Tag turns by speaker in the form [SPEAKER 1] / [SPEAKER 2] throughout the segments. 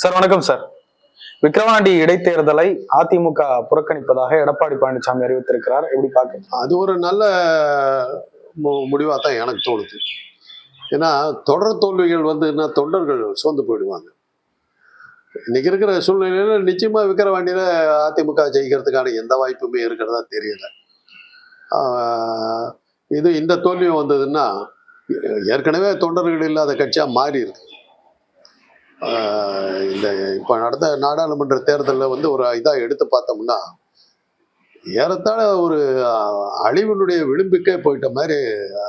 [SPEAKER 1] Sir வணக்கம் sir. Vikravandi இடைத்தேர்தலை அதிமுக புறக்கணிப்பதாக எடப்பாடி பழனிசாமி அறிவித்திருக்கிறார். எப்படி பார்க்க
[SPEAKER 2] அது ஒரு நல்ல முடிவாக தான் எனக்கு தோணுது. ஏன்னா தொடர் தோல்விகள் வந்து என்ன தொண்டர்கள் சோர்ந்து போயிடுவாங்க. இன்னைக்கு இருக்கிற சூழ்நிலையில நிச்சயமா விக்கிரவாண்டியில அதிமுக ஜெயிக்கிறதுக்கான எந்த வாய்ப்புமே இருக்கிறதா தெரியல. இது இந்த தோல்வி வந்ததுன்னா ஏற்கனவே தொண்டர்கள் இல்லாத கட்சியாக மாறி இருக்கு இந்த இப்போ நடந்த நாடாளுமன்ற தேர்தலில் வந்து ஒரு இதாக எடுத்து பார்த்தோம்னா ஏறத்தாழ ஒரு அஹ், அழிவினுடைய விளிம்புக்கே போயிட்ட மாதிரி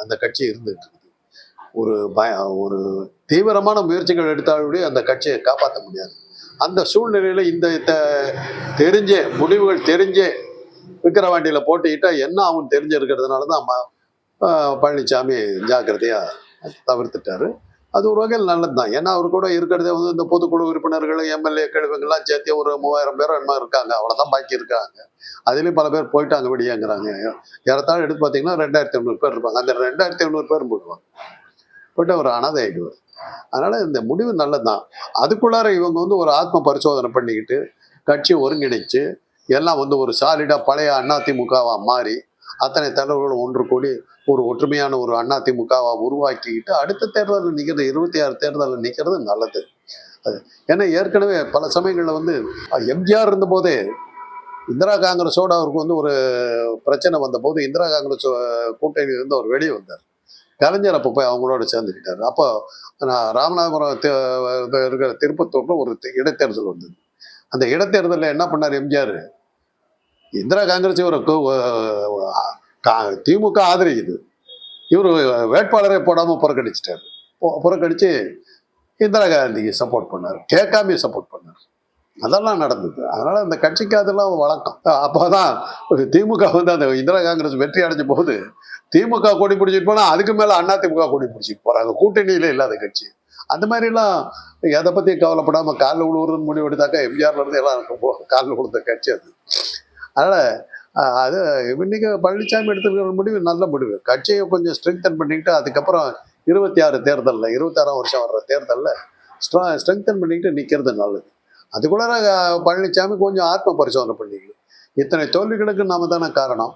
[SPEAKER 2] அந்த கட்சி இருந்துட்டு இருக்குது. ஒரு பய ஒரு தீவிரமான முயற்சிகள் எடுத்தாலுடைய அந்த கட்சியை காப்பாற்ற முடியாது. அந்த சூழ்நிலையில் இந்த தெரிஞ்சே முடிவுகள் தெரிஞ்சே விக்கிரவாண்டியில் போட்டிக்கிட்டால் என்ன ஆகும் தெரிஞ்சிருக்கிறதுனால தான் பழனிசாமி ஜாக்கிரதையாக தவிர்த்துட்டாரு. அது ஒரு வகையில் நல்லது தான் ஏன்னா அவர் கூட இருக்கிறதே வந்து இந்த பொதுக்குழு உறுப்பினர்கள் எம்எல்ஏக்கள் இவங்கெல்லாம் சேர்த்து ஒரு மூவாயிரம் பேர் என்ன இருக்காங்க. அவ்வளோதான் பாக்கி இருக்காங்க. அதுலேயும் பல பேர் போயிட்டாங்க விடியாங்கிறாங்க. ஏறத்தாழ எடுத்து பார்த்தீங்கன்னா ரெண்டாயிரத்தி ஐநூறு பேர் இருப்பாங்க. அந்த ரெண்டாயிரத்தி ஐநூறு பேரும் போடுவாங்க. போயிட்டு அவர் அனாதை ஆகிடுவார் அதனால இந்த முடிவு நல்லது தான் அதுக்குள்ளார இவங்க வந்து ஒரு ஆத்ம பரிசோதனை பண்ணிக்கிட்டு கட்சியை ஒருங்கிணைச்சு எல்லாம் வந்து ஒரு சாலிடாக பழைய அதிமுகவாக மாறி அத்தனை தலைவர்களும் ஒன்று கூடி ஒரு ஒற்றுமையான ஒரு அதிமுகவா உருவாக்கிக்கிட்டு அடுத்த தேர்தலில் நிற்கிறது இருபத்தி ஆறு தேர்தலில் நிற்கிறது நல்லது. அது ஏன்னா ஏற்கனவே பல சமயங்களில் வந்து எம்ஜிஆர் இருந்தபோதே இந்திரா காங்கிரஸோட அவருக்கு வந்து ஒரு பிரச்சனை வந்தபோது இந்திரா காங்கிரஸ் கூட்டணியிலிருந்து அவர் வெளியே வந்தார். கலைஞர் அப்போ போய் அவங்களோட சேர்ந்துக்கிட்டார். அப்போ நான் ராமநாதபுரம் இருக்கிற திருப்பத்தூர்ல ஒரு இடைத்தேர்தல் வந்தது. அந்த இடைத்தேர்தலில் என்ன பண்ணார் எம்ஜிஆர்? இந்திரா காங்கிரஸ் இவருக்கு கா- திமுக ஆதரிக்குது. இவர் வேட்பாளரை போடாமல் புறக்கணிச்சிட்டார். புறக்கணித்து இந்திரா காந்திக்கு சப்போர்ட் பண்ணார். கேட்காம சப்போர்ட் பண்ணார். அதெல்லாம் நடந்தது. அதனால் அந்த கட்சிக்கு அதெல்லாம் வழக்கம். அப்போதான் ஒரு திமுக வந்து அந்த இந்திரா காங்கிரஸ் வெற்றி அடைஞ்ச போது திமுக கொடி பிடிச்சிட்டு போனால் அதுக்கு மேலே அண்ணா திமுக கொடி பிடிச்சிட்டு போகிறாங்க கூட்டணியில் இல்லாத கட்சி. அந்த மாதிரிலாம் எதை பற்றியும் கவலைப்படாமல் காலில் விழுவுறதுன்னு முடிவு எடுத்தாக்கா எம்ஜிஆர்லேருந்து எல்லாம் காலில் கொடுத்த கட்சி அது. அதனால் அது இன்னைக்கு பழனிசாமி எடுத்துருக்கிற முடிவு நல்ல முடிவு. கட்சியை கொஞ்சம் ஸ்ட்ரெங்தன் பண்ணிக்கிட்டு அதுக்கப்புறம் இருபத்தி ஆறு தேர்தலில் இருபத்தாறாம் வருஷம் வர்ற தேர்தலில் ஸ்ட்ரா ஸ்ட்ரெங்தன் பண்ணிக்கிட்டு நிற்கிறது நல்லது. அதுக்குள்ளார பழனிசாமி கொஞ்சம் ஆத்ம பரிசோதனை பண்ணிக்கணும் இத்தனை தோல்விகளுக்கு நாம தானே காரணம்.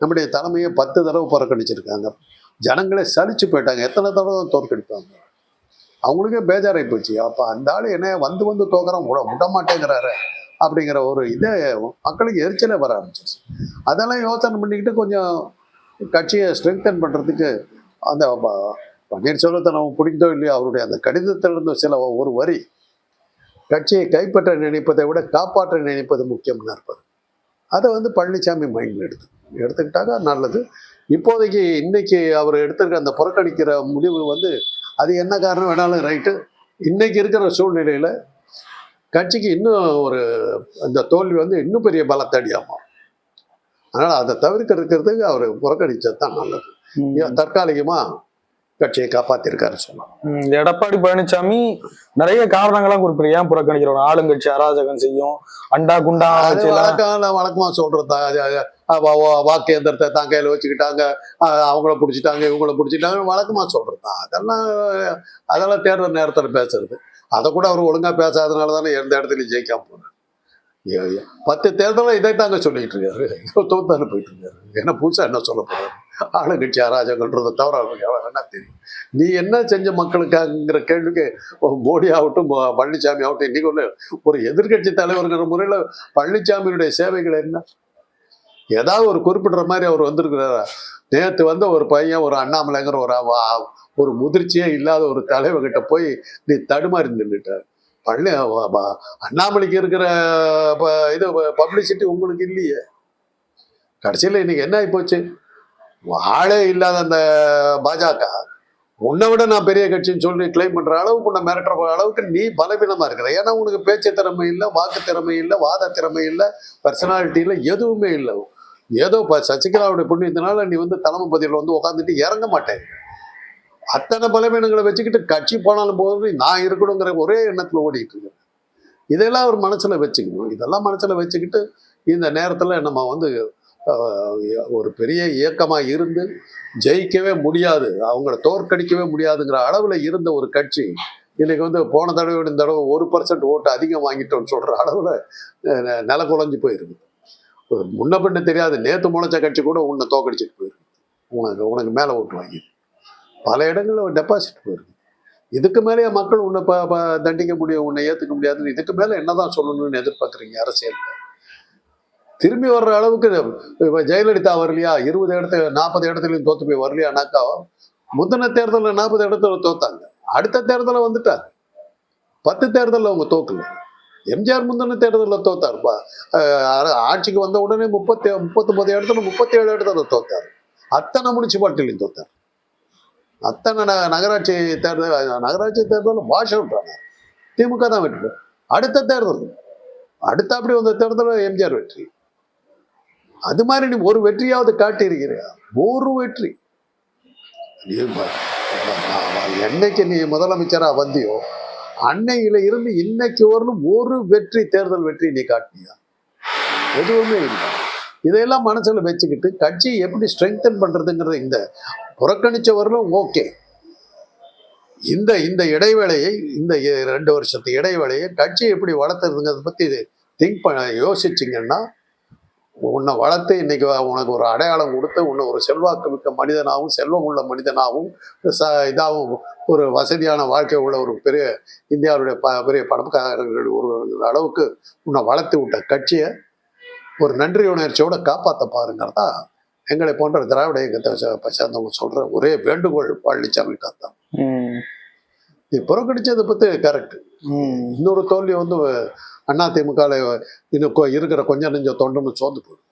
[SPEAKER 2] நம்முடைய தலைமையை பத்து தடவை புறக்கணிச்சிருக்காங்க. ஜனங்களே சலிச்சு போயிட்டாங்க. எத்தனை தடவை தோற்கடிப்பாங்க? அவங்களுக்கே பேஜாராகி போச்சு. அப்போ அந்த ஆள் என்ன வந்து வந்து தோக்குறான். விட விட மாட்டேங்கிறாரு. அப்படிங்கிற ஒரு இதை மக்களுக்கு எரிச்சலே வர ஆரம்பிச்சிருச்சு. அதெல்லாம் யோசனை பண்ணிக்கிட்டு கொஞ்சம் கட்சியை ஸ்ட்ரெங்தன் பண்ணுறதுக்கு அந்த பன்னீர்செல்வத்தை நம்ம பிடிக்குதோ இல்லையோ அவருடைய அந்த கடிதத்தில் இருந்த சில ஒரு வரி கட்சியை கைப்பற்ற நினைப்பதை விட காப்பாற்ற நினைப்பது முக்கியம்னு இருப்பது அதை வந்து பழனிசாமி மைண்டில் எடுத்து எடுத்துக்கிட்டாங்க நல்லது. இப்போதைக்கு இன்னைக்கு அவர் எடுத்திருக்க அந்த புறக்கணிக்கிற முடிவு வந்து அது என்ன காரணம் வேணாலும் ரைட்டு. இன்னைக்கு இருக்கிற சூழ்நிலையில் கட்சிக்கு இன்னும் ஒரு அந்த தோல்வி வந்து இன்னும் பெரிய பலத்தடியாகும் அதனால் அதை தவிர்க்கிறதுக்கு அவர் புறக்கணிச்சது தான் நல்லது. தற்காலிகமாக கட்சியை காப்பாற்றிருக்காரு சொல்லலாம்.
[SPEAKER 1] இந்த எடப்பாடி பழனிசாமி நிறைய காரணங்கள்லாம் குறிப்பிட்டு ஏன் புறக்கணிக்கிறோம் ஆளுங்கட்சி அராஜகம் செய்யும். அண்டா குண்டா
[SPEAKER 2] வழக்கம் வா- வாக்கு எந்திரத்தை தான் கையில் வச்சுக்கிட்டாங்க. அவங்கள பிடிச்சிட்டாங்க இவங்கள பிடிச்சிட்டாங்க வழக்கமாக சொல்கிறது தான். அதெல்லாம் அதெல்லாம் தேர்தல் நேரத்தில் பேசுறது. அதை கூட அவர் ஒழுங்காக பேசாதனால தானே எந்த இடத்துலையும் ஜெயிக்காம போனார் பத்து தேர்தலில் இதை தாங்க சொல்லிட்டு இருக்காரு தோத்தானு போயிட்டு இருக்காரு. என்ன புதுசாக என்ன சொல்ல போறாரு? ஆளுங்கட்சி அராஜகன்றதை தவிர அவருக்கு என்ன தெரியும்? நீ என்ன செஞ்ச மக்களுக்காங்கிற கேள்விக்கு மோடி ஆகட்டும் பழனிசாமி ஆகட்டும் இன்னைக்கு ஒன்று ஒரு எதிர்க்கட்சி தலைவர்கிற முறையில் பழனிசாமியினுடைய சேவைகள் என்ன? ஏதாவது ஒரு குறிப்பிடுற மாதிரி அவர் வந்திருக்கிறாரா? நேற்று வந்து ஒரு பையன் ஒரு அண்ணாமலைங்கிற ஒரு ஒரு முதிர்ச்சியே இல்லாத ஒரு தலைவர்கிட்ட போய் நீ தடுமாறி நின்றுட்ட பள்ளி அண்ணாமலைக்கு இருக்கிற ப- இது பப்ளிசிட்டி உங்களுக்கு இல்லையே. கடைசியில் இன்னைக்கு என்ன ஆகிப்போச்சு வாழே ஆளே இல்லாத அந்த பாஜக உன்னை விட நான் பெரிய கட்சின்னு சொல்லி கிளைம் பண்ற அளவுக்கு உன்னை மிரட்டுற அளவுக்கு நீ பலவீனமா இருக்கிற. ஏன்னா உனக்கு பேச்சு திறமை இல்லை வாக்கு திறமை இல்லை வாத திறமை இல்லை பர்சனாலிட்டி இல்லை எதுவுமே இல்லை. ஏதோ இப்போ சசிகலாவுடைய புண்ணியத்தினால நீ வந்து தலைமை பதவியில் வந்து உட்காந்துட்டு இறங்க மாட்டேன். அத்தனை பலவீனங்களை வச்சுக்கிட்டு கட்சி போனாலும் போது நான் இருக்கணுங்கிற ஒரே எண்ணத்தில் ஓடிட்டு இருக்கேன். இதெல்லாம் அவர் மனசில் வச்சுக்கணும். இதெல்லாம் மனசில் வச்சுக்கிட்டு இந்த நேரத்தில் நம்ம வந்து ஒரு பெரிய இயக்கமாக இருந்து ஜெயிக்கவே முடியாது. அவங்கள தோற்கடிக்கவே முடியாதுங்கிற அளவில் இருந்த ஒரு கட்சி இன்னைக்கு வந்து போன தடவை இந்த தடவை ஒரு பர்சன்ட் ஓட்டு அதிகம் வாங்கிட்டோம்னு சொல்கிற அளவில் நில குலைஞ்சு போயிருக்குது. முன்ன பின்ன தெரியாது. நேற்று முளைச்ச கட்சி கூட உன்னை தோக்கடிச்சிட்டு போயிருக்கு. உனக்கு உனக்கு மேலே ஓட்டு வாங்கி பல இடங்களில் டெபாசிட் போயிருக்கு. இதுக்கு மேலேயே மக்கள் உன்னை ப ப- தண்டிக்க முடியும் உன்னை ஏற்றுக்க முடியாதுன்னு இதுக்கு மேலே என்ன தான் சொல்லணும்னு எதிர்பார்க்குறீங்க அரசியல்? திரும்பி வர்ற அளவுக்கு இப்போ ஜெயலலிதா வரலையா? இருபது இடத்து நாற்பது இடத்துலையும் தோத்து போய் வரலையானாக்கா முந்தின தேர்தலில் நாற்பது இடத்துல தோத்தாங்க. அடுத்த தேர்தலில் வந்துட்டாங்க. பத்து தேர்தலில் அவங்க தோக்கலை. எம்ஜிஆர் முந்தின தேர்தலில் தோத்தாருப்பா ஆட்சிக்கு வந்த உடனே முப்பத்தி முப்பத்தொம்பது இடத்துல முப்பத்தி ஏழு இடத்துல தோத்தார். அத்தனை முனிசிபாலிட்டிலையும் தோத்தார். அத்தனை ந- நகராட்சி தேர்தல் நகராட்சி தேர்தலில் பாஷன்றாங்க திமுக தான் வெற்றி அடுத்த தேர்தல். அடுத்த அப்படி வந்த தேர்தலில் எம்ஜிஆர் வெற்றி. அது மாதிரி நீ ஒரு வெற்றியாவது காட்டியிருக்கிறியா? ஒரு வெற்றி. என்னைக்கு நீ முதலமைச்சராக வந்தியோ அன்னையில இருந்து இன்னைக்கு வரலும் ஒரு வெற்றி தேர்தல் வெற்றி நீ காட்டினியா? எதுவுமே இல்லை. இதையெல்லாம் மனசில் வச்சுக்கிட்டு கட்சியை எப்படி ஸ்ட்ரெங்தன் பண்ணுறதுங்கிறத இந்த புறக்கணிச்ச வரலும் ஓகே இந்த இந்த இடைவேளையை இந்த ரெண்டு வருஷத்து இடைவேளையை கட்சியை எப்படி வளர்த்துறதுங்கிறத பற்றி திங்க் பண்ண யோசிச்சிங்கன்னா உன்னை வளர்த்து இன்னைக்கு உனக்கு ஒரு அடையாளம் கொடுத்து உன்னை ஒரு செல்வாக்கு மிக்க மனிதனாகவும் செல்வம் உள்ள மனிதனாகவும் ச இதாகவும் ஒரு வசதியான வாழ்க்கை உள்ள ஒரு பெரிய இந்தியாவுடைய ப பெரிய பணக்காரர்கள் ஒரு அளவுக்கு உன்னை வளர்த்து விட்ட கட்சியை ஒரு நன்றி உணர்ச்சியோட காப்பாற்ற பாருங்கிறதா எங்களை போன்ற திராவிட இயக்கத்தை சேர்ந்தவங்க சொல்ற ஒரே வேண்டுகோள் பழனிசாமி தான் நீ புறக்கணிச்சதை பத்தி கரெக்ட். இன்னொரு தோல்வி வந்து அண்ணா திமுக இன்னும் இருக்கிற கொஞ்சம் நெஞ்சம் தொண்டுன்னு சோர்ந்து போயிடும்.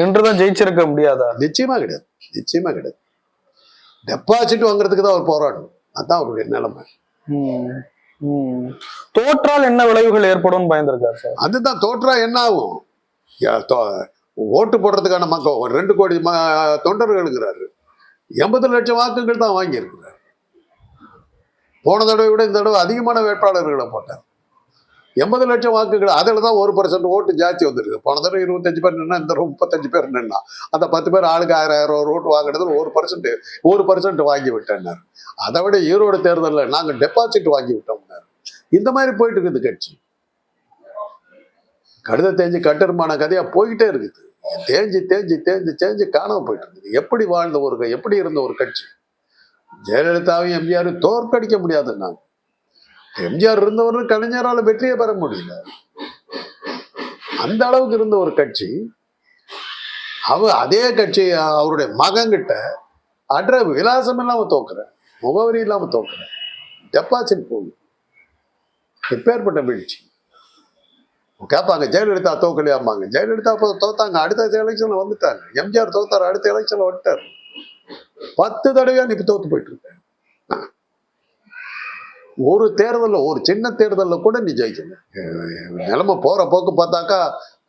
[SPEAKER 1] நின்றுதான் ஜெயிச்சிருக்க முடியாதா?
[SPEAKER 2] நிச்சயமா கிடையாது. நிச்சயமா கிடையாது. டெபாசிட் வாங்குறதுக்கு தான் அவர் போராடணும். அதான் அவருடைய நிலைமை.
[SPEAKER 1] தோற்றால் என்ன விளைவுகள் ஏற்படும் பயந்திருக்காரு சார்?
[SPEAKER 2] அதுதான் தோற்றா என்ன ஆகும்? ஓட்டு போடுறதுக்கான மக்கள் ஒரு ரெண்டு கோடி தொண்டர்கள் இருக்கிறாரு. எண்பது லட்சம் வாக்குகள் தான் வாங்கியிருக்கிறார். போன தடவை விட இந்த தடவை அதிகமான வேட்பாளர்களை போட்டார். எண்பது லட்சம் வாக்குகள் அதில் தான் ஒரு பர்சன்ட் ஓட்டு ஜாஸ்தி வந்துருக்கு. போன தடவை இருபத்தஞ்சு பேர் நின்னா இந்த தடவை முப்பத்தஞ்சு பேர் நின்னா அந்த பத்து பேர் ஆளுக்கு ஆயிரம் ஆயிரம் ஒரு ஓட்டு வாங்கினதில் ஒரு பர்சன்ட் ஒரு பர்சன்ட் வாங்கி விட்டேன்னாரு. அதை விட ஈரோடு தேர்தலில் நாங்கள் டெபாசிட் வாங்கி விட்டோம்னாரு இந்த மாதிரி போயிட்டு இருக்குது கட்சி. கடுத தேஞ்சு கட்டருமான கதையாக போய்கிட்டே இருக்குது. தேஞ்சு தேஞ்சு தேஞ்சு தேஞ்சு காணாமல் போயிட்டு இருக்குது. எப்படி வாழ்ந்த ஒரு க- எப்படி இருந்த ஒரு கட்சி? ஜெயலலிதாவையும் எம்ஜிஆரும் தோற்கடிக்க முடியாதுன்னாங்க எம்ஜிஆர் இருந்தவரும் கலைஞரால் வெற்றியை பெற முடியல. அந்த அளவுக்கு இருந்த ஒரு கட்சி அவ அதே கட்சி அவருடைய மகன்கிட்ட அட்ர விலாசம் இல்லாம தோக்குற முகவரி இல்லாம தோக்குற டெபாசிட் போகுது எப்பேற்பட்ட வீழ்ச்சி. கேட்பாங்க ஜெயலலிதா தோக்கலையாம்பாங்க. ஜெயலலிதா தோத்தாங்க அடுத்த எலெக்ஷன்ல வந்துட்டாங்க எம்ஜிஆர் தோத்தார் அடுத்த எலெக்ஷன்ல வந்துட்டார். பத்து தடவையா நீ இப்ப தோத்து போயிட்டு இருக்க ஒரு தேர்தல்ல ஒரு சின்ன தேர்தலில் கூட நீ ஜெயிக்கல. நிலைமை போற போக்கு பார்த்தாக்கா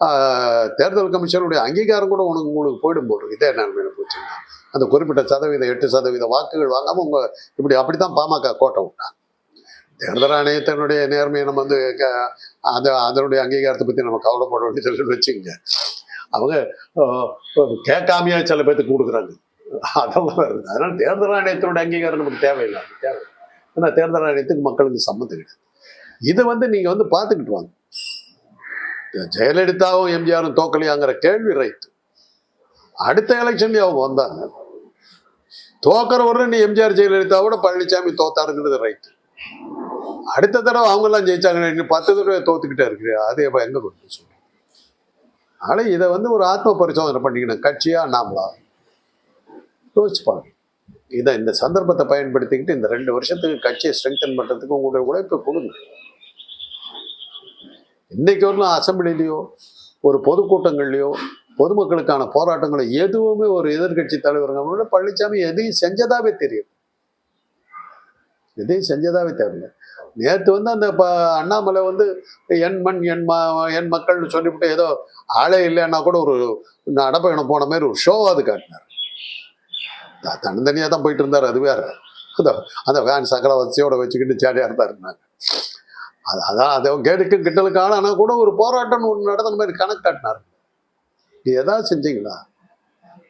[SPEAKER 2] ஆஹ், தேர்தல் கமிஷனுடைய அங்கீகாரம் கூட உனக்கு உங்களுக்கு போயிடும் போல் இதே நிலைமையில போச்சுன்னா அந்த குறிப்பிட்ட சதவீதம் எட்டு சதவீத வாக்குகள் வாங்காமல் உங்க இப்படி அப்படித்தான் பாமக கோட்டை விட்டான் தேர்தல் ஆணையத்தினுடைய நேர்மையை நம்ம வந்து அந்த அதனுடைய அங்கீகாரத்தை பத்தி நம்ம கவலைப்பட வேண்டியதுன்னு வச்சுக்கோங்க. அவங்க கேட்காமையா சில பேர்த்துக்கு கொடுக்குறாங்க. அதெல்லாம் அதனால் தேர்தல் ஆணையத்தினுடைய அங்கீகாரம் நமக்கு தேவையில்லை. அது தேவை. ஏன்னா தேர்தல் ஆணையத்துக்கு மக்களுக்கு சம்மந்தம் கிடையாது. இதை வந்து நீங்கள் வந்து பார்த்துக்கிட்டு வாங்க. ஜெயலலிதாவும் எம்ஜிஆரும் தோக்கலையாங்கிற கேள்வி ரைட்டு. அடுத்த எலெக்ஷன்லேயே அவங்க வந்தாங்க. தோக்கிற நீ எம்ஜிஆர் ஜெயலலிதாவோட பழனிசாமி தோத்தாருங்கிறது ரைட்டு. அடுத்த தடவை அவங்கெல்லாம் ஜெயிச்சாங்க நீ பத்து தடவை தோத்துக்கிட்டே இருக்கிற அது எப்போ எங்கே கொண்டு போய் சொல்றேன் இதை வந்து ஒரு ஆத்ம பரிசோதனை பண்ணிக்கணும். கட்சியாக நாமளா? யோசிச்சு பாருங்க இதை இந்த சந்தர்ப்பத்தை பயன்படுத்திக்கிட்டு இந்த ரெண்டு வருஷத்துக்கு கட்சியை ஸ்ட்ரெங்தன் பண்ணுறதுக்கு உங்களுடைய உழைப்பை கொடுங்க. இன்னைக்கு வரலாம் அசம்பிளிலேயோ ஒரு பொதுக்கூட்டங்கள்லையோ பொதுமக்களுக்கான போராட்டங்களோ எதுவுமே ஒரு எதிர்க்கட்சி தலைவர்களோட பழனிசாமி எதையும் செஞ்சதாவே தெரியும். எதையும் செஞ்சதாவே தெரியல நேற்று வந்து அந்த ப அண்ணாமலை வந்து என் மண் என் ம என் மக்கள்னு சொல்லிவிட்டு ஏதோ ஆளே இல்லைன்னா கூட ஒரு நடப்பயணம் போன மாதிரி ஒரு ஷோவாது காட்டினார். தனித்தனியாக தான் போயிட்டு இருந்தார் அது வேற. அந்த அந்த வேன் சகல வசதியோட வச்சுக்கிட்டு ஜாலியாக இருந்தார். இருந்தாங்க அது அதான் அதை கேடுக்கு கிட்டலுக்கான ஆனால் கூட ஒரு போராட்டம் ஒன்று நடந்த மாதிரி கணக்கு காட்டினார். நீ எதாவது செஞ்சீங்களா?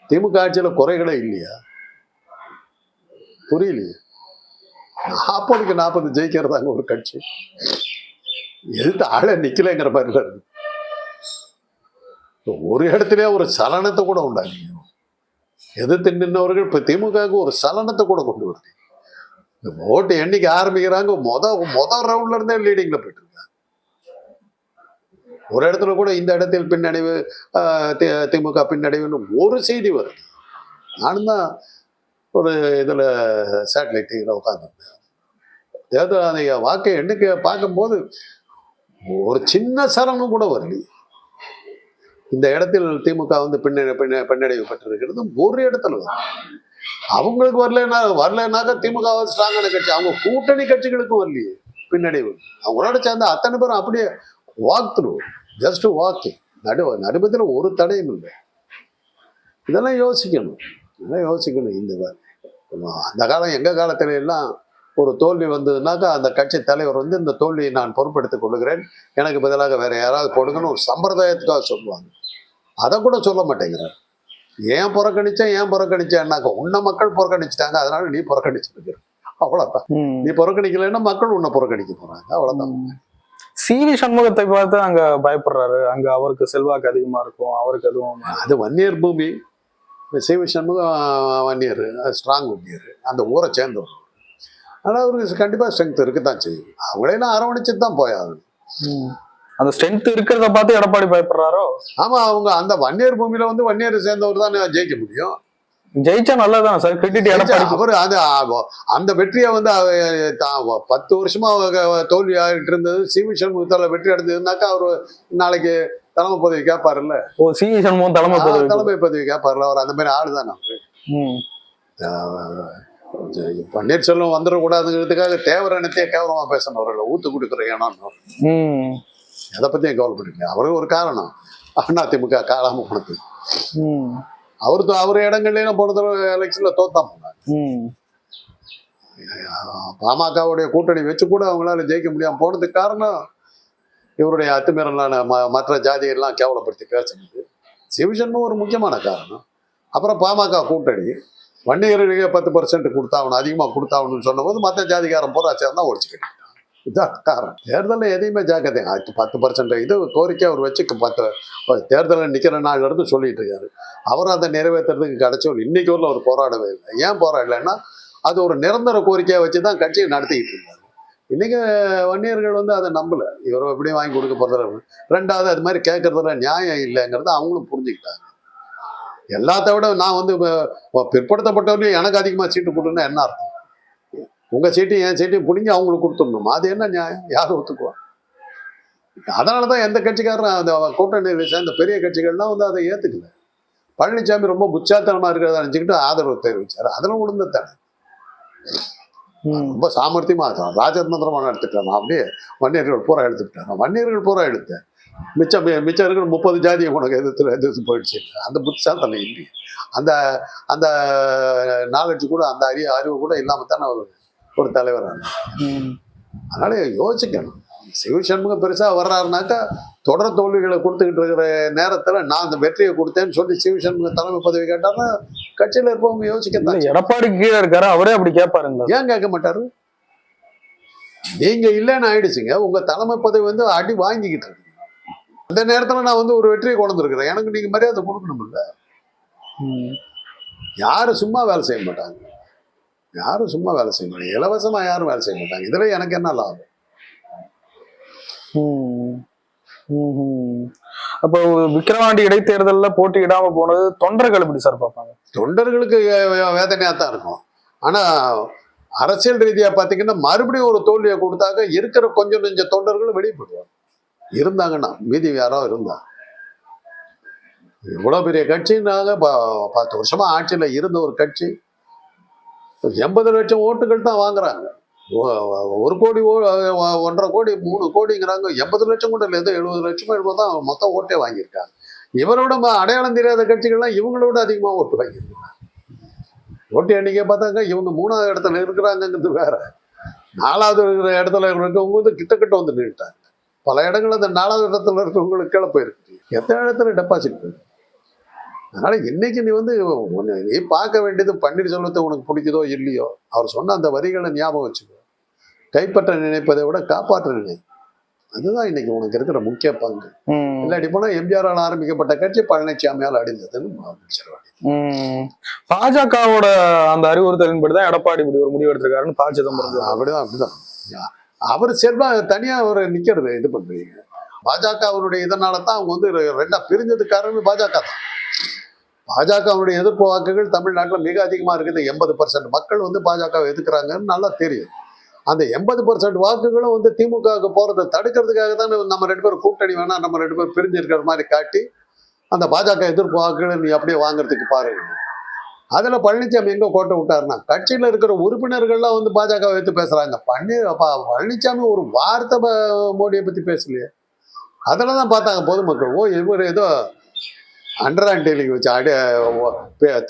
[SPEAKER 2] திமுக ஆட்சியில் குறைகளே இல்லையா? புரியலையே? நாற்பதுக்கு நாற்பது ஜெயிக்கிறதாங்க ஒரு கட்சி. எதிர்த்து ஆளே நிற்கலைங்கிற மாதிரி ஒரு இடத்துல ஒரு சலனத்தை கூட உண்டாங்க எதிர்த்து நின்றவர்கள் இப்போ திமுகவுக்கு ஒரு சலனத்தை கூட கொண்டு வருது. ஓட்டு எண்ணிக்க ஆரம்பிக்கிறாங்க. மொத மொத ரவுண்ட்ல இருந்தே லீடிங்ல போயிட்டு இருக்காங்க ஒரு இடத்துல கூட இந்த இடத்தில் பின்னடைவு தி- திமுக பின்னடைவுன்னு ஒரு செய்தி வருது. நானும் தான் ஒரு இதில் சேட்டலைட் இதில் உட்காந்துருந்தேன் தேர்தல் ஆணைய வாக்கை எண்ணிக்கை பார்க்கும்போது ஒரு சின்ன சலனம் கூட வரலையே. இந்த இடத்தில் திமுக வந்து பின்னடை பின்ன பின்னடைவு பெற்றிருக்கிறது. ஒரு இடத்துல அவங்களுக்கு வரலன்னா வரலனாக்கா திமுக ஸ்ட்ராங்கான கட்சி. அவங்க கூட்டணி கட்சிகளுக்கும் வரலையே பின்னடைவு. அவங்களோட சேர்ந்த அத்தனை பேரும் அப்படியே வாக் த்ரூ ஜஸ்ட் வாக்கிங் நடு நடுமத்தில் ஒரு தடையும் இல்லை. இதெல்லாம் யோசிக்கணும். இதெல்லாம் யோசிக்கணும். இந்த அந்த காலம் எங்கள் காலத்துல எல்லாம் ஒரு தோல்வி வந்ததுனாக்கா அந்த கட்சி தலைவர் வந்து இந்த தோல்வியை நான் பொறுப்பெடுத்துக் கொள்கிறேன். எனக்கு பதிலாக வேற யாராவது கொடுங்கன்னு ஒரு சம்பிரதாயத்துக்காக சொல்லுவாங்க. அதை கூட சொல்ல மாட்டேங்கிறார். ஏன் புறக்கணிச்சேன் ஏன் புறக்கணிச்சேன்னாக்கா உன்னை மக்கள் புறக்கணிச்சிட்டாங்க அதனால நீ புறக்கணிச்சிருக்கிற அவ்வளவுதான்.
[SPEAKER 1] ம்.
[SPEAKER 2] நீ புறக்கணிக்கலைன்னா மக்கள் உன்னை புறக்கணிக்க போறாங்க. அவ்வளவுதான்.
[SPEAKER 1] சி. வி. சண்முகத்தை பார்த்து அங்க பயப்படுறாரு. அங்க அவருக்கு செல்வாக்கு அதிகமா இருக்கும். அவருக்கு எதுவும்
[SPEAKER 2] அது வன்னியர் பூமி. சைவ சண்முகம் வன்னியர். ஸ்ட்ராங் வன்னியர். அந்த ஊரை சேர்ந்தவர். ஆனால் அவருக்கு கண்டிப்பாக ஸ்ட்ரென்த் இருக்கு தான் செய்யும் அவங்களெல்லாம் அரவணைச்சிட்டு தான் போயாகணும்.
[SPEAKER 1] அந்த ஸ்ட்ரென்த் இருக்கிறத பார்த்து எடப்பாடி பயப்படுறாரோ?
[SPEAKER 2] ஆமாம் அவங்க அந்த வன்னியர் பூமியில வந்து வன்னியர் சேர்ந்தவர் தான் ஜெயிக்க முடியும்?
[SPEAKER 1] ஜெயிச்சா நல்லதானே சார்? கிரெடிட் எடப்பாடி.
[SPEAKER 2] அவர் அந்த அந்த வெற்றியை வந்து பத்து வருஷமா அவங்க தோல்வி ஆகிட்டு இருந்தது. சிவி சண்முகத்தால் வெற்றி அடைஞ்சதுனாக்கா அவர் நாளைக்கு தலைமை பதவி கேட்பாருல்ல?
[SPEAKER 1] ஓ சி. வி. சண்முகம் தலைமை பதவி.
[SPEAKER 2] தலைமை பதவி கேட்பாருல்ல அவர். அந்த மாதிரி ஆளு தான். பன்னீர்செல்வம் வந்துடக்கூடாதுங்கிறதுக்காக தேவரணத்தையே கேவலமா பேசினவர்கள் ஊத்து கொடுக்குற ஏனான்னு.
[SPEAKER 1] ம்.
[SPEAKER 2] எதை பத்தியும் கவலைப்படுங்க அவரு ஒரு காரணம். அதிமுக காலாம போனது.
[SPEAKER 1] ம்.
[SPEAKER 2] அவரு அவர் இடங்கள்லயும் போன தடவை எலெக்ஷன்ல தோத்தான் போனாங்க
[SPEAKER 1] ம்.
[SPEAKER 2] பாமகவுடைய கூட்டணி வச்சு கூட அவங்களால ஜெயிக்க முடியாம போனதுக்கு காரணம் இவருடைய அத்துமீறலான மற்ற ஜாதியெல்லாம் கேவலப்படுத்தி பேசுனது. சிவசண்முகம் ஒரு முக்கியமான காரணம். அப்புறம் பாமக கூட்டணி. வன்னியர்களுக்கு பத்து பர்சன்ட் கொடுத்தாகணும் அதிகமாக கொடுத்தாகணும்னு சொன்னபோது மற்ற ஜாதிகாரன் பூரா சேர்ந்தா ஒழிச்சு இதுதான் காரணம். தேர்தலில் எதையுமே ஜாக்கிரதை அது பத்து பர்சன்ட் இது கோரிக்கை அவர் வச்சு பத்து தேர்தலில் நிற்கிற நாள் இருந்து சொல்லிட்டு இருக்காரு. அவர் அதை நிறைவேற்றுறதுக்கு கிடைச்ச ஒரு இன்னைக்கு ஊரில் அவர் போராடவே இல்லை. ஏன் போராடலைன்னா அது ஒரு நிரந்தர கோரிக்கையை வச்சு தான் கட்சியை நடத்திக்கிட்டு இருந்தார் இன்றைக்கி வன்னியர்கள் வந்து அதை நம்பல. இவர் எப்படி வாங்கி கொடுக்க போறதில்ல. ரெண்டாவது அது மாதிரி கேட்குறதுல நியாயம் இல்லைங்கிறத அவங்களும் புரிஞ்சுக்கிட்டாங்க. எல்லாத்த விட நான் வந்து பிற்படுத்தப்பட்டவர்களையும் எனக்கு அதிகமாக சீட்டு கொடுன்னா என்ன அர்த்தம்? உங்க சீட்டையும் என் சீட்டையும் பிடிங்கி அவங்களுக்கு கொடுத்துடணும். அது என்ன நியாயம்? யாரும் ஒத்துக்குவா? அதனால தான் எந்த கட்சிக்காரரும் அந்த கூட்டணியில் சேர்ந்த பெரிய கட்சிகள்லாம் வந்து அதை ஏத்துக்கல. பழனிசாமி ரொம்ப புச்சாத்தனமா இருக்கிறத நினச்சிக்கிட்டு ஆதரவு தெரிவிச்சார். அதில் உளுந்தத்தானே.
[SPEAKER 1] ம்.
[SPEAKER 2] ரொம்ப சாமர்த்தியமா இருக்கும் ராஜதந்திரமா எடுத்துட்டான் அப்படியே வன்னியர்கள் பூரா எடுத்துக்கிட்டான் வன்னியர்கள் பூரா எடுத்தேன். மிச்சம் மிச்சம் இருக்கிற முப்பது ஜாதியை உனக்கு எதிர்த்து எதிர்த்து போயிடுச்சு அந்த புத்திசாலித்தனம் இல்லை அந்த அந்த நாலேஜ் கூட அந்த அறிவு அறிவு கூட இல்லாம தானே அவர் ஒரு தலைவர்
[SPEAKER 1] ம்.
[SPEAKER 2] அதனால யோசிக்கணும். சிவசண்முகம் பெருசா வர்றாருனாக்கா தொடர் தோல்விகளை கொடுத்துக்கிட்டு இருக்கிற நேரத்துல நான் அந்த வெற்றியை கொடுத்தேன்னு சொல்லி சிவசண்முகம் தலைமை பதவி கேட்டாருன்னா கட்சியில இருப்பவங்க யோசிக்கத்தான்
[SPEAKER 1] எடப்பாடி கீழே இருக்காரு? அவரே அப்படி கேட்பாருங்களா?
[SPEAKER 2] ஏன் கேட்க மாட்டாரு? நீங்க இல்லைன்னு ஆயிடுச்சுங்க. உங்க தலைமை பதவி வந்து அடி வாங்கிக்கிட்டு இருக்கு. அந்த நேரத்துல நான் வந்து ஒரு வெற்றியை கொண்டு வந்திருக்கிறேன். எனக்கு நீங்க மரியாதை கொடுக்கணும் இல்ல. யாரும் சும்மா வேலை செய்ய மாட்டாங்க. யாரும் சும்மா வேலை செய்ய மாட்டாங்க. இலவசமா யாரும் வேலை செய்ய மாட்டாங்க. இதுல எனக்கு என்ன லாபம்.
[SPEAKER 1] அப்போ விக்கிரவாண்டி இடைத்தேர்தல்ல போட்டியிடாம போனது தொண்டர்கள் எப்படி சார் பார்ப்பாங்க?
[SPEAKER 2] தொண்டர்களுக்கு வே- வேதனையா தான் இருக்கும். ஆனா அரசியல் ரீதியா பாத்தீங்கன்னா மறுபடியும் ஒரு தோல்வியை கொடுத்தாக்க இருக்கிற கொஞ்சம் நெஞ்ச தொண்டர்களும் வெளியே போயிடுவாங்க இருந்தாங்கன்னா மீதி யாரோ இருந்தா. இவ்வளவு பெரிய கட்சினாக பத்து வருஷமா ஆட்சியில இருந்த ஒரு கட்சி எண்பது லட்சம் ஓட்டுகள் தான் வாங்குறாங்க. ஒரு கோடி ஓ- ஒன்றரை கோடி மூணு கோடிங்கிறாங்க. எண்பது லட்சம் கூட இல்லை ஏதோ எழுபது லட்சமோ எழுபது தான் மொத்தம் ஓட்டே வாங்கியிருக்காங்க. இவரோட ம- அடையாளம் தெரியாத கட்சிகள்லாம் இவங்களோட அதிகமாக ஓட்டு வாங்கியிருக்காங்க. ஓட்டு எண்ணிக்கை பார்த்தாங்க இவங்க மூணாவது இடத்துல இருக்கிறாங்கங்கிறது வேற. நாலாவது இருக்கிற இடத்துல இருக்கவங்க வந்து கிட்ட கிட்ட வந்து நின்றுட்டாங்க பல இடங்கள்ல அந்த நாலாவது இடத்துல இருக்கிறவங்களுக்கு கீழே போயிருக்கு. எத்தனை இடத்துல டெபாசிட் போயிருக்கு? அதனால இன்னைக்கு நீ வந்து நீ பார்க்க வேண்டியது பன்னீர்செல்வத்தை உனக்கு பிடிக்குதோ இல்லையோ அவர் சொன்ன அந்த வரிகளை ஞாபகம் வச்சுக்கோ. கைப்பற்ற நினைப்பதை விட காப்பாற்ற நினை. அதுதான் இன்னைக்கு உனக்கு இருக்கிற முக்கிய பங்கு. இல்லாட்டி போனா எம்ஜிஆரால் ஆரம்பிக்கப்பட்ட கட்சி பழனிசாமியால் அடைந்ததுன்னு.
[SPEAKER 1] பாஜகவோட அந்த அறிவுறுத்தலின்படி தான் எடப்பாடி இப்படி ஒரு முடிவு எடுத்திருக்காருன்னு ப. சிதம்பரம்.
[SPEAKER 2] அப்படிதான் அப்படிதான். அவர் செல்வா தனியா அவர் நிக்கிறது இது பண்றீங்க. பாஜக அவருடைய இதனால தான் அவங்க வந்து ரெண்டா பிரிஞ்சது காரணம் பாஜக தான். பாஜகவுடைய எதிர்ப்பு வாக்குகள் தமிழ்நாட்டில் மிக அதிகமாக இருக்குது. எண்பது பர்சன்ட் மக்கள் வந்து பாஜகவை எதிர்க்கிறாங்கன்னு நல்லா தெரியும். அந்த எண்பது பர்சன்ட் வாக்குகளும் வந்து திமுகவுக்கு போகிறத தடுக்கிறதுக்காக தான் நம்ம ரெண்டு பேரும் கூட்டணி வேணால் நம்ம ரெண்டு பேரும் பிரிஞ்சு இருக்கிற மாதிரி காட்டி அந்த பாஜக எதிர்ப்பு வாக்குகளை நீ அப்படியே வாங்குறதுக்கு பாருங்க அதில் பழனிசாமி எங்கே கோட்டை விட்டாருன்னா கட்சியில் இருக்கிற உறுப்பினர்கள்லாம் வந்து பாஜக எடுத்து பேசுகிறாங்க பன்னீர் அப்ப பழனிசாமி ஒரு வார்த்தை மோடியை பற்றி பேசலையே. அதில் தான் பார்த்தாங்க பொதுமக்கள். ஓ இவர் ஏதோ அண்டர்ஹேண்ட் டீலிங் வச்சு அடி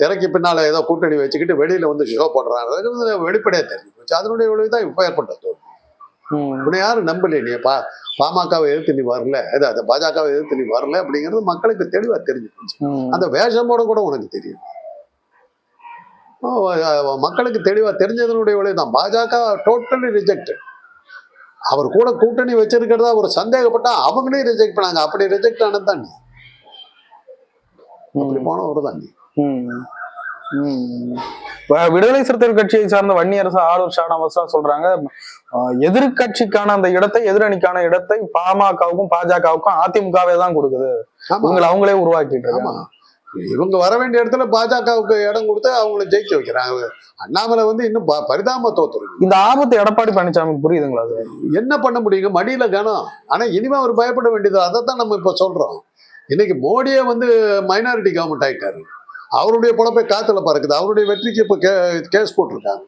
[SPEAKER 2] திரைக்கு பின்னால ஏதோ கூட்டணி வச்சுக்கிட்டு வெளியில வந்து ஷோ போடுறாங்க. அது வந்து வெளிப்படையா தெரிஞ்சு போச்சு அதனுடைய விளைவு தான் இப்போ ஏற்பட்ட தோல்வி. உன்னை யாரும் நம்பலையே நீ. பா பாமகவை எதிர்த்து நீ வரல. அது பாஜகவை எதிர்த்து நீ வரல அப்படிங்கிறது மக்களுக்கு தெளிவா தெரிஞ்சு போச்சு. அந்த வேஷமோட கூட உனக்கு தெரியும். மக்களுக்கு தெளிவா தெரிஞ்சதனுடைய விளைவு தான். பாஜக டோட்டலி ரிஜெக்டட் அவர் கூட கூட்டணி வச்சிருக்கிறதா ஒரு சந்தேகப்பட்டா அவங்களே ரிஜெக்ட் பண்ணாங்க. அப்படி ரிஜெக்ட் ஆனது தான் நீ. அப்படி போனவர் தான்
[SPEAKER 1] விடுதலை சிறுத்தைகள் கட்சியை சார்ந்த வன்னியரசு ஆளுநர் ஷானவாசா சொல்றாங்க அஹ், எதிர்க்கட்சிக்கான அந்த இடத்தை எதிரணிக்கான இடத்தை பாமகவுக்கும் பாஜகவுக்கும் அதிமுகவே தான் கொடுக்குது.
[SPEAKER 2] ஆமா.
[SPEAKER 1] இவங்களை அவங்களே உருவாக்கிட்டு
[SPEAKER 2] இவங்க வர வேண்டிய இடத்துல பாஜகவுக்கு இடம் கொடுத்து அவங்கள ஜெயிக்க வைக்கிறாங்க. அண்ணாமலை வந்து இன்னும் ப- பரிதாபமா தோத்துருக்கு
[SPEAKER 1] இந்த ஆபத்து எடப்பாடி பழனிசாமிக்கு புரியுதுங்களா அது?
[SPEAKER 2] என்ன பண்ண முடியுங்க? மடியில கனம். ஆனா இனிமே அவர் பயப்பட வேண்டியது அதைத்தான் நம்ம இப்ப சொல்றோம். இன்னைக்கு மோடியே வந்து மைனாரிட்டி கவர்மெண்ட் ஆகிட்டாரு அவருடைய பொழப்பை காத்துல பறக்குது. அவருடைய வெற்றிக்கு இப்போ கே கேஸ் போட்டிருக்காங்க.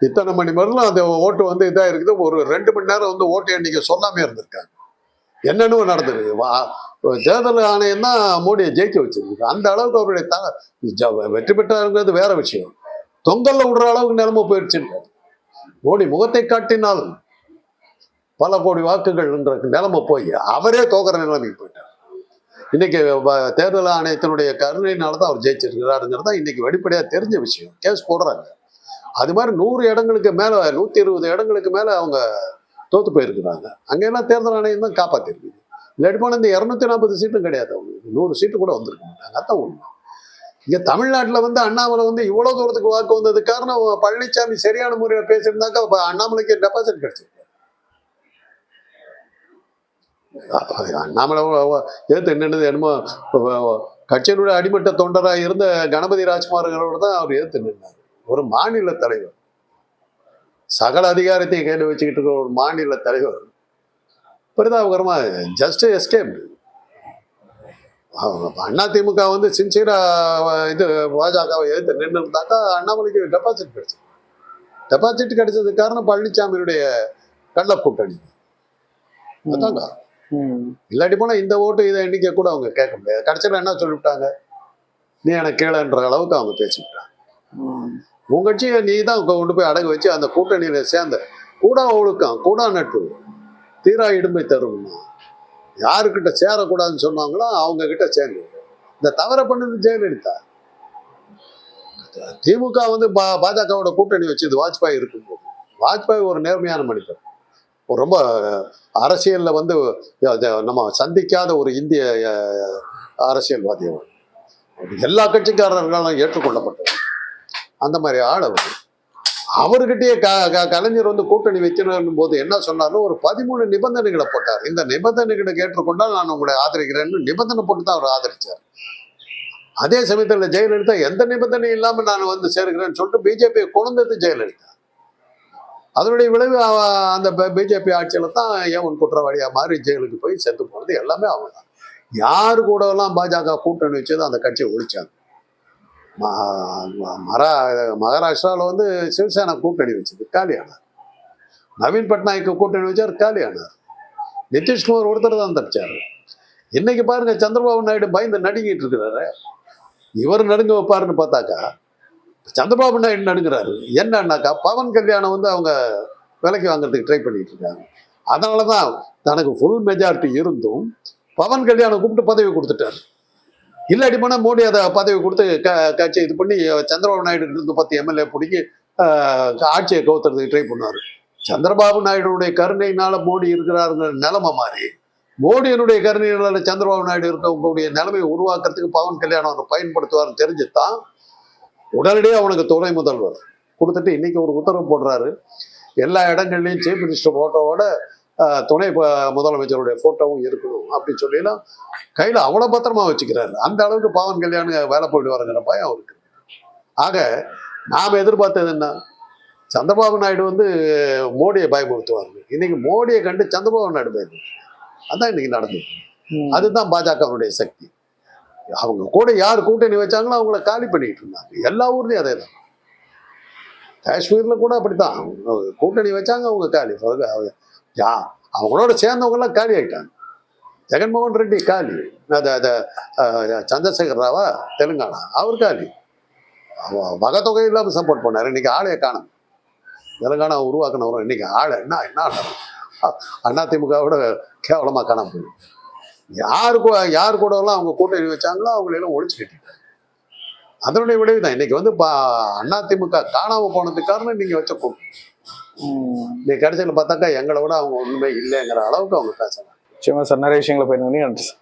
[SPEAKER 2] இத்தனை மணி வரலாம் அந்த ஓட்டு வந்து இதாக இருக்குது. ஒரு ரெண்டு மணி நேரம் வந்து ஓட்டு எண்ணிக்கை சொல்லாமே இருந்திருக்காங்க. என்னென்னு நடந்திருக்கு வா- தேர்தல் ஆணையம் தான் மோடியை ஜெயிக்க வச்சிருக்கு அந்த அளவுக்கு அவருடைய த ஜ- வெற்றி பெற்றாருங்கிறது வேற விஷயம். தொங்கல்ல விடுற அளவுக்கு நிலைமை போயிடுச்சுன்னு மோடி முகத்தை காட்டினால் பல கோடி வாக்குகள்ன்ற நிலைமை போய் அவரே தோக்கிற நிலைமைக்கு போயிட்டார். இன்னைக்கு தேர்தல் ஆணையத்தினுடைய கருணையினால தான் அவர் ஜெயிச்சிருக்கிறாருங்கிறது தான் இன்னைக்கு வெளிப்படையாக தெரிஞ்ச விஷயம். கேஸ் போடுறாங்க. அது மாதிரி நூறு இடங்களுக்கு மேலே நூற்றி இருபது இடங்களுக்கு மேலே அவங்க தோத்து போயிருக்கிறாங்க. அங்கெல்லாம் தேர்தல் ஆணையம் தான் காப்பாற்றிருக்குது இல்லாட்டி இந்த இரநூத்தி நாற்பது சீட்டும் கிடையாது அவங்களுக்கு. நூறு சீட்டு கூட வந்திருக்க மாட்டாங்க. அதான் உண்மை. இங்கே தமிழ்நாட்டில் வந்து அண்ணாமலை வந்து இவ்வளோ தூரத்துக்கு வாக்கு வந்தது காரணம் பழனிசாமி சரியான முறையில் பேசியிருந்தாக்கா அண்ணாமலைக்கு டெபாசிட் கிடைச்சிருக்கு. அண்ணாமலை ஏத்து என்னென்னது என்னமோ கட்சியினுடைய அடிமட்ட தொண்டராக இருந்த கணபதி ராஜ்குமார்களோடு தான் அவர் ஏத்து நின்றார். ஒரு மாநில தலைவர். சகல அதிகாரத்தையும் கேட்டு வச்சுக்கிட்டு இருக்கிற ஒரு மாநில தலைவர். பரிதாபகரமா ஜஸ்ட் எஸ்கேப் அண்ணா திமுக வந்து சின்சியரா இது பாஜகவை எதிர்த்து நின்று இருந்தாக்கா அண்ணாமலைக்கு டெபாசிட் கிடைச்சது. டெபாசிட் கிடைச்சதுக்கு காரணம் பழனிசாமியுடைய கள்ள கூட்டணி. அதாங்க இல்லாட்டி போனா இந்த ஓட்டு இதை எண்ணிக்கை கூட அவங்க கேட்க முடியாது. கடைசியில் என்ன சொல்லிவிட்டாங்க? நீ எனக்கு கேளுன்ற அளவுக்கு அவங்க பேசிவிட்டாங்க. உன் கட்சியை நீ தான் கொண்டு போய் அடகு வச்சு அந்த கூட்டணியில சேர்ந்த கூடா ஒழுக்கம் கூடா நட்பு தீரா இடுமை தரும்னா யாருக்கிட்ட சேரக்கூடாதுன்னு சொன்னாங்களோ அவங்க கிட்ட சேர்ந்து. இந்த தவறை பண்ணது ஜெயலலிதா. திமுக வந்து பா பாஜகவோட கூட்டணி வச்சது வாஜ்பாய் இருக்கும்போது. வாஜ்பாய் ஒரு நேர்மையான மனிதர். ரொம்ப அரசியலில் வந்து நம்ம சந்திக்காத ஒரு இந்திய அரசியல்வாதி அவர் எல்லா கட்சிக்காரர்களும் ஏற்றுக்கொள்ளப்பட்டவர் அந்த மாதிரி ஆள் அவர். அவர்கிட்டயே க க- கலைஞர் வந்து கூட்டணி வைக்கணும் போது என்ன சொன்னாலும் ஒரு பதிமூணு நிபந்தனைகளை போட்டார். இந்த நிபந்தனைகளை ஏற்றுக்கொண்டால் நான் உங்களை ஆதரிக்கிறேன்னு நிபந்தனை போட்டு தான் அவர் ஆதரிச்சார். அதே சமயத்தில் ஜெயலலிதா எந்த நிபந்தனையும் இல்லாமல் நான் வந்து சேருகிறேன்னு சொல்லிட்டு பிஜேபியை கொழுந்தது ஜெயலலிதா. அதனுடைய விளைவு அந்த பிஜேபி ஆட்சியில் தான் ஏன் குற்றவாளியாக மாறி ஜெயிலுக்கு போய் செத்து போனது எல்லாமே அவங்க தான் யார் கூட எல்லாம் பாஜக கூட்டணி வச்சது அந்த கட்சியை ஒழிச்சாங்க. மரா மகாராஷ்டிராவில் வந்து சிவசேனா கூட்டணி வச்சது காலியானார். நவீன் பட்நாயக் கூட்டணி வச்சார் காலியானார். நிதிஷ்குமார் ஒருத்தர் தான் தப்பிச்சார். இன்னைக்கு பாருங்க சந்திரபாபு நாயுடு பயந்து நடுங்கிட்டு இருக்கிறாரு. இவர் நடுங்க வைப்பாருன்னு பார்த்தாக்கா சந்திரபாபு நாயுடு நடுங்கிறாரு என்னன்னாக்கா பவன் கல்யாணம் வந்து அவங்க விலைக்கு வாங்குறதுக்கு ட்ரை பண்ணிட்டு இருக்காங்க அதனால தான் தனக்கு ஃபுல் மெஜாரிட்டி இருந்தும் பவன் கல்யாணம் கூப்பிட்டு பதவி கொடுத்துட்டாரு. இல்லாடி போனால் மோடி அதை பதவி கொடுத்து க கட்சி இது பண்ணி சந்திரபாபு நாயுடு இருந்து பத்து எம்எல்ஏ பிடிக்கி ஆட்சியை கவுத்துறதுக்கு ட்ரை பண்ணார். சந்திரபாபு நாயுடுடைய கருணையினால மோடி இருக்கிறாருங்கிற நிலைமை மாறி மோடியினுடைய கருணையினால சந்திரபாபு நாயுடு இருக்கக்கூடிய நிலைமையை உருவாக்குறதுக்கு பவன் கல்யாணம் அவர் பயன்படுத்துவார்னு தெரிஞ்சுத்தான் உடனடியாக அவனுக்கு துணை முதல்வர். கொடுத்துட்டு இன்னைக்கு ஒரு உத்தரவு போடுறாரு. எல்லா இடங்கள்லையும் சீஃப் மினிஸ்டர் ஃபோட்டோவோட ஆஹ், துணை முதலமைச்சருடைய ஃபோட்டோவும் இருக்கணும் அப்படின்னு சொல்லிலாம் கையில் அவ்வளோ பத்திரமா வச்சுக்கிறாரு. அந்த அளவுக்கு பவன் கல்யாணம் வேலை போயிட்டு வரங்கிற பயம் அவருக்கு. ஆக நாம் எதிர்பார்த்தது என்ன? சந்திரபாபு நாயுடு வந்து மோடியை பயமுறுத்துவாங்க இன்னைக்கு மோடியை கண்டு சந்திரபாபு நாயுடு பயந்து அதான் இன்னைக்கு நடந்தது. அதுதான் பாஜகவுடைய சக்தி. அவங்க கூட யார் கூட்டணி வச்சாங்களோ அவங்கள காலி பண்ணிட்டு இருந்தாங்க எல்லா ஊர்லேயும் அதே தான் காஷ்மீரில் கூட அப்படித்தான் கூட்டணி வச்சாங்க அவங்க காலி அவங்க- யா அவங்களோட சேர்ந்தவங்கெல்லாம் காலி ஆயிட்டாங்க ஜெகன்மோகன் ரெட்டி காலி அது சந்திரசேகர் ராவா தெலுங்கானா அவர் காலி அவ- வகத்தொகை இல்லாமல் சப்போர்ட் பண்ணார் இன்னைக்கு ஆளைய காணும் தெலுங்கானா உருவாக்கினவரும் இன்னைக்கு ஆளை என்ன என்ன அண்ணா அதிமுகவோட கேவலமாக காணாம போயிடும் யாரு கூட யார் கூட எல்லாம் அவங்க கூட்டணி வச்சாங்களோ அவங்களெல்லாம் ஒழிச்சு கட்டிட்டாங்க. அதனுடைய விளைவு தான். இன்னைக்கு வந்து பா- அதிமுக காணாம போனதுக்கு காரணம் நீங்க வச்ச கூட்டணி.
[SPEAKER 1] ம்.
[SPEAKER 2] இன்னைக்கு கடைசியில் பார்த்தாக்கா எங்களை விட அவங்க ஒண்ணுமே இல்லைங்கிற அளவுக்கு அவங்க பேசுறாங்க.
[SPEAKER 1] நிச்சயமா சார் நிறைய விஷயங்களை போயிருந்தீங்க நன்றி சார்.